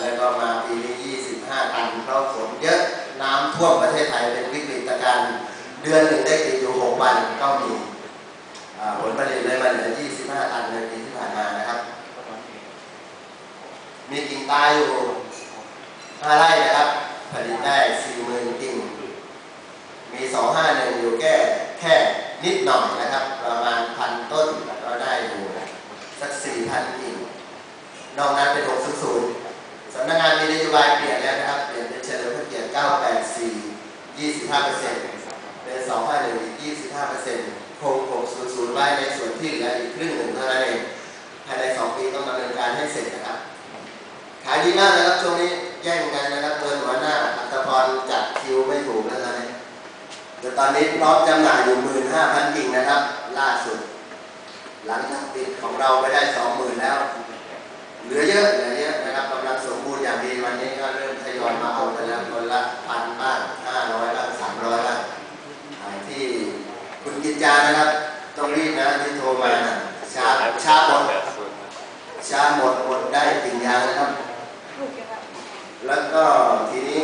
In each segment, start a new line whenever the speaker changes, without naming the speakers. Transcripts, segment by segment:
แล้วก็มาปีนี้25 ตันเพราะฝนเยอะน้ำท่วมประเทศไทยเป็นวิกฤตการณ์เดือนหนึ่งได้ติดอยู่ 6 วันก็มีผลผลิตเลยมาเหลือ 25 ตันในปีที่ผ่านมานะครับ มีกิ่งตายอยู่5ไร่นะครับ ผลิตได้ 40,000 กิ่ง มี 251 อยู่แค่แค่นิดหน่อยนะครับ ประมาณพันต้นก็ได้อยู่สัก 4,000 กิ่ง นอกนั้นเป็น 600 สำนักงานมีนโยบายเปลี่ยนแล้วนะครับ เปลี่ยนเป็นเฉลิมพระเกียรติ 984 25เปอร์เซ็นต์เป็น251อีก25เปอร์เซ็นต์คง600 ไว้ในส่วนที่เหลืออีกครึ่งหนึ่งเท่านั้นเอง ภายใน 2 ปีต้องดำเนินการให้เสร็จนะครับ ขายดีมากนะครับช่วงนี้แย่งกันนะครับเกินหัวหน้าอัตพรจัดคิวไม่ถูกแล้วนนี้เดี๋ยวตอนนี้พร้อมจำหน่ายอยู่ 15,000กิ่งนะครับ ล่าสุด หลังจากติดของเราไปได้ 20,000 แล้ว เหลือเยอะเหลือเยอะนะครับกำลังสมบูรณ์อย่างดีวันนี้ก็เริ่มทยอยมาเอากันแล้วคนละพันบ้างห้าร้อยบ้างสามร้อยบ้างที่คุณกิจจานะครับต้องรีบนะที่โทรมาช้าช้าหมดช้าหมดหมดได้ติ่งยานะครับ แล้วก็ทีนี้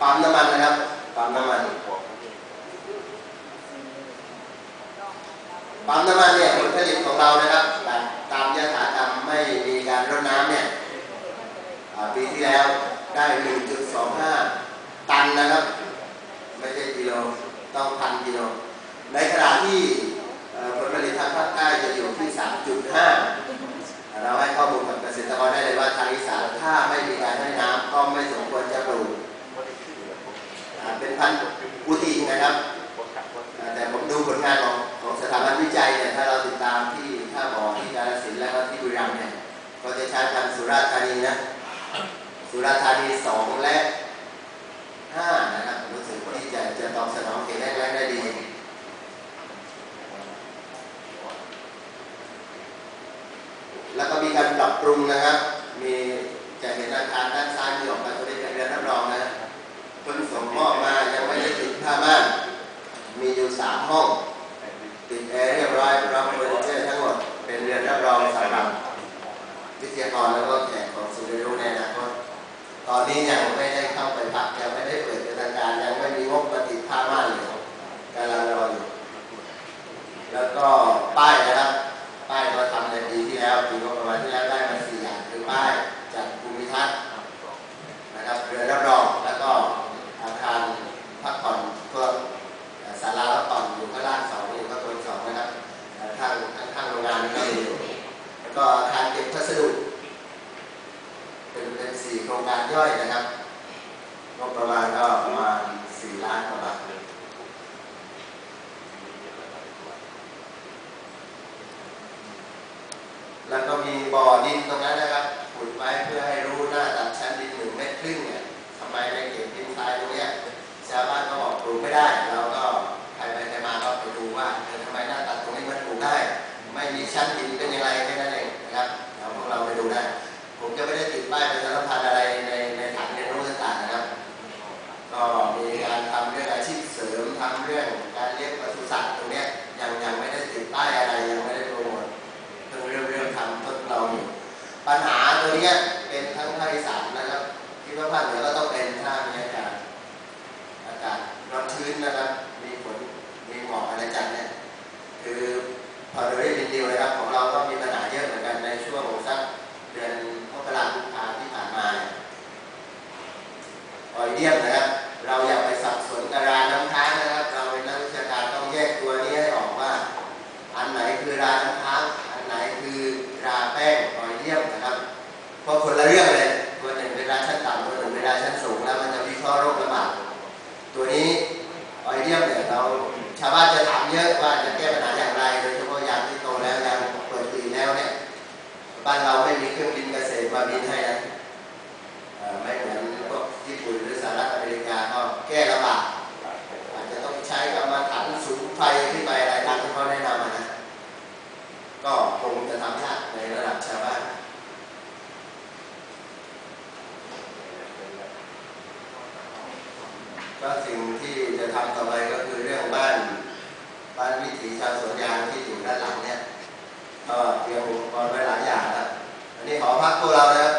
ปั๊มน้ำมันนะครับปั๊มน้ำมันปั๊มน้ำมันเนี่ยผลผลิตของเรานะครับ ตามยถากรรมไม่มีการรดน้ำเนี่ยปีที่แล้วได้ 1.25 ตันนะครับ ไม่ใช่กิโลต้องพันกิโล ในขณะที่ผลผลิตทางภาคใต้จะอยู่ที่ 3.5 เราให้ข้อมูลกับเกษตรกรได้เลยว่าทางอีสานถ้าไม่มีการให้น้ำก็ไม่สมควรจะปลูกเป็นพันธุ์อุทินะครับอ่าแต่ผมดูผลงานของของสถาบันวิจัยเนี่ยถ้า ใช้พันธุ์สุราธานีนะ สุราธานีสองและห้านะครับรู้สึกที่จะจะตอบสนองเขตแรกได้ดีแล้วก็มีการปรับปรุงนะครับ มีจะเห็นอาคารด้านซ้ายมือออกมาตัวนี้เป็นเรือนรับรองนะเพิ่งส่งมอบมายังไม่ได้ติดผ้าม่านมีอยู่สามห้อง ติดแอร์เรียบร้อยพร้อมเฟอร์นิเจอร์ทั้งหมด เป็นเรือนรับรองสำหรับ วิทยากรแล้วก็แขกของสุริยุในอนาคตตอนนี้ยังไม่ได้เข้าไปพักยังไม่ได้เปิดกิจการยังไม่มีงบมาติดผ้าม่านเลยกำลังรออยู่ แล้วก็ป้ายนะครับ ป้ายเราทำในปีที่แล้วปีงบประมาณที่แล้วได้มาสี่อย่างคือป้ายจัดภูมิทัศน์นะครับเรือนรับรองแล้วก็อาคารพักผ่อนพวกเอ่อศาลาพักผ่อนอยู่ข้างล่างสองอยู่ข้างบนสองนะครับเอ่อข้างข้างข้างโรงงานก็มีอยู่แล้วก็อาคารเก็บพัสดุเป็นเป็นสี่โครงการ ย่อยนะครับงบประมาณก็ประมาณสี่ล้านกว่าบาทแล้วก็มีบ่อดินตรงนั้นนะครับขุดไว้เพื่อให้รู้หน้าตัดชั้นดินหนึ่งเมตรครึ่งเนี่ยทำไมในเขตดินทรายตรงเนี้ยชาวบ้านก็บอกปลูกไม่ได้ พอเราได้ยินดีนะครับของเราก็มีปัญหาเยอะเหมือนกันในช่วงสักเดือนมกราคมกุมภาที่ผ่านมาเนี่ยออยเดียมนะครับ เราอย่าไปสับสนกับราน้ำค้างนะครับ เราเป็นนักวิชาการต้องแยกตัวนี้ให้ออกว่า อันไหนคือราน้ำค้างอันไหนคือราแป้งออยเยี่ยมนะครับเพราะคนละเรื่องเลยตัวหนึ่งเป็นราชั้นต่ำตัวหนึ่งเป็นราชั้นสูงแล้วมันจะวิเคราะห์โรคระบาดตัวนี้ออยเยี่ยมเนี่ยเราชาวบ้านจะถามเยอะว่าจะแก้ปัญหาอย่าง บ้านเราไม่มีเครื่องบินเกษตรมาบินให้นะไม่เหมือนพวกญี่ปุ่นหรือสหรัฐอเมริกาก็แก้ลำบากอาจจะต้องใช้กรรมฐานสูงไฟขึ้นไปอะไรตามที่เขาแนะนำอะนะก็คงจะทำยากในระดับชาวบ้านก็สิ่งที่จะทำต่อไปก็คือเรื่องบ้าน บ้านวิถีชาวสวนยางที่อยู่ด้านหลังเนี่ย ก็เตรียมอุปกรณ์ไว้หลายอย่างนะอันนี้ขออพักตัวเรานะครับ